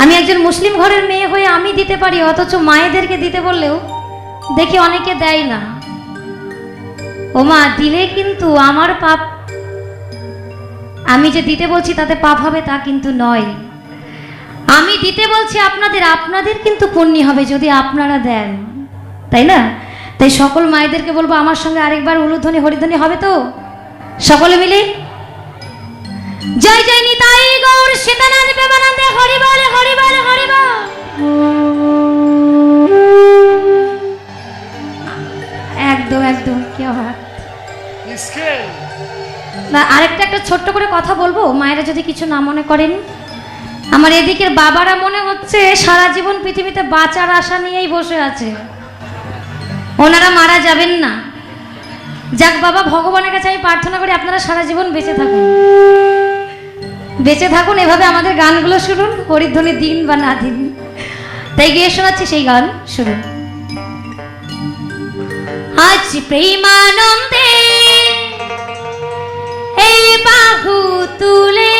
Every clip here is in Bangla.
আমি একজন মুসলিম ঘরের মেয়ে হয়ে আমি দিতে পারি, অথচ মায়েদেরকে দিতে বললেও দেখি অনেকে দেয় না। ও মা দিলে কিন্তু আমার পাপ, আমি যে দিতে বলছি তাতে পাপ হবে তা কিন্তু নয়। আমি দিতে বলছি আপনাদের আপনাদের কিন্তু পুণ্য হবে যদি আপনারা দেন। তাই না? তাই সকল মায়েদেরকে বলব, আমার সঙ্গে আরেকবার উলুধ্বনি হরিধ্বনি হবে তো? সকলে মিলে আরেকটা একটা ছোট্ট করে কথা বলব? মায়েরা যদি কিছু না মনে করেন, আমার এদিকের বাবারা মনে হচ্ছে সারা জীবন পৃথিবীতে বাঁচার আশা নিয়েই বসে আছে। ওনারা মারা যাবেন না। যাক বাবা, ভগবানের কাছে আমি প্রার্থনা করি আপনারা সারা জীবন বেঁচে থাকুন। বেঁচে থাকুন, এভাবে আমাদের গানগুলো শুনুন, হরিধ্বনি দিন বা না দিন। তাই গিয়ে শোনাচ্ছি সেই গান, শুনুন। আজ প্রেমানন্দে বাহু তুলে।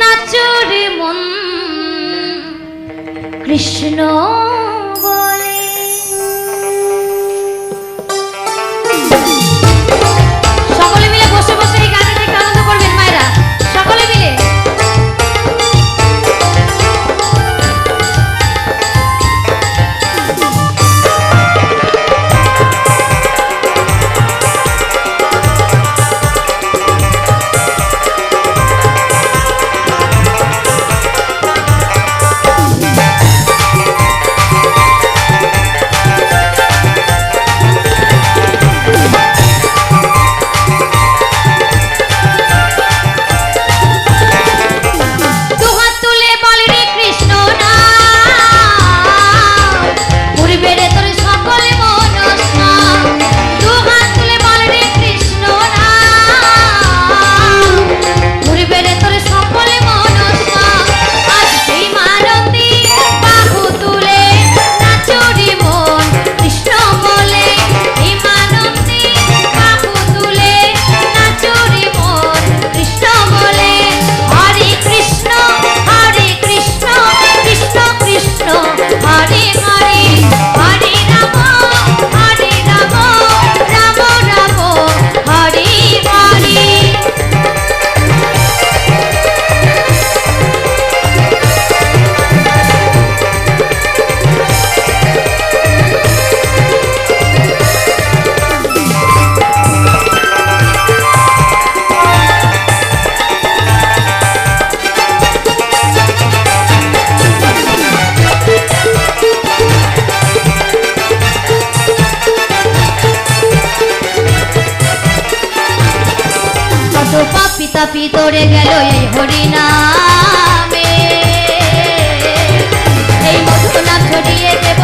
নাচরে মন কৃষ্ণ পাপি তাপি তোরে গেল এই হরিনামে। এই মধুনা ছড়িয়ে দেব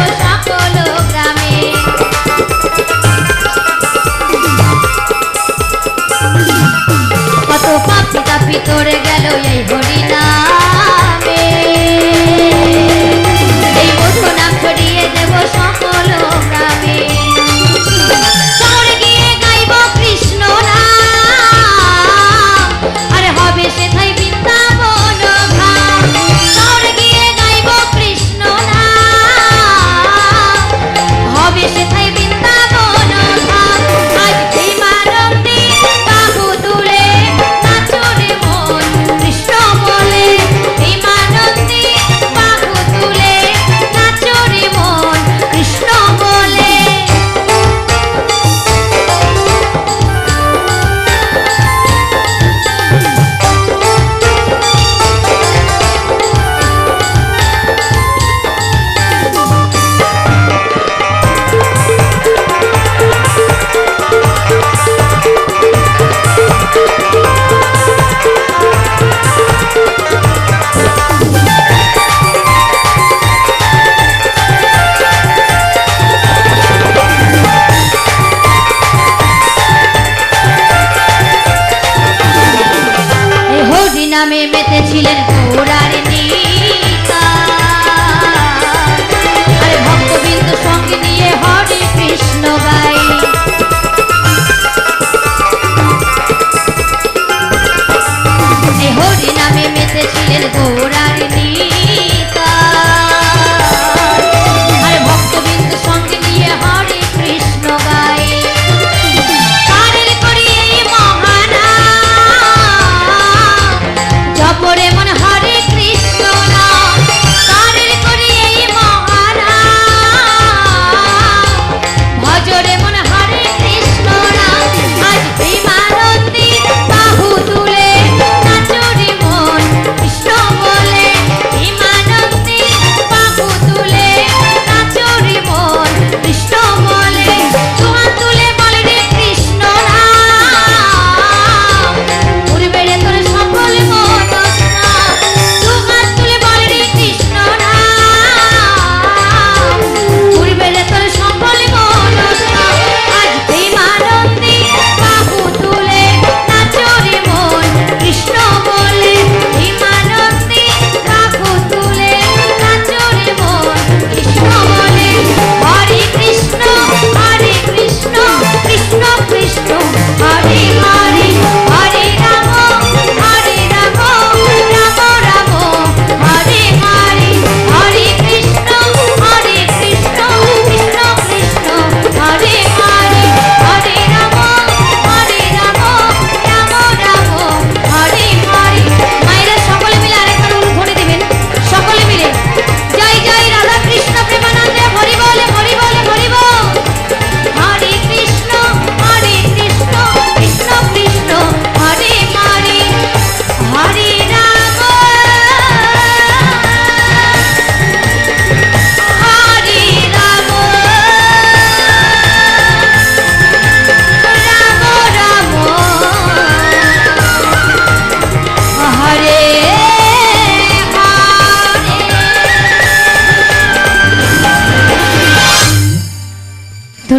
নামে মেতেছিলেন পুরার ভক্তবিন্দু সঙ্গে নিয়ে হরে কৃষ্ণ গাই।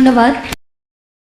ধন্যবাদ।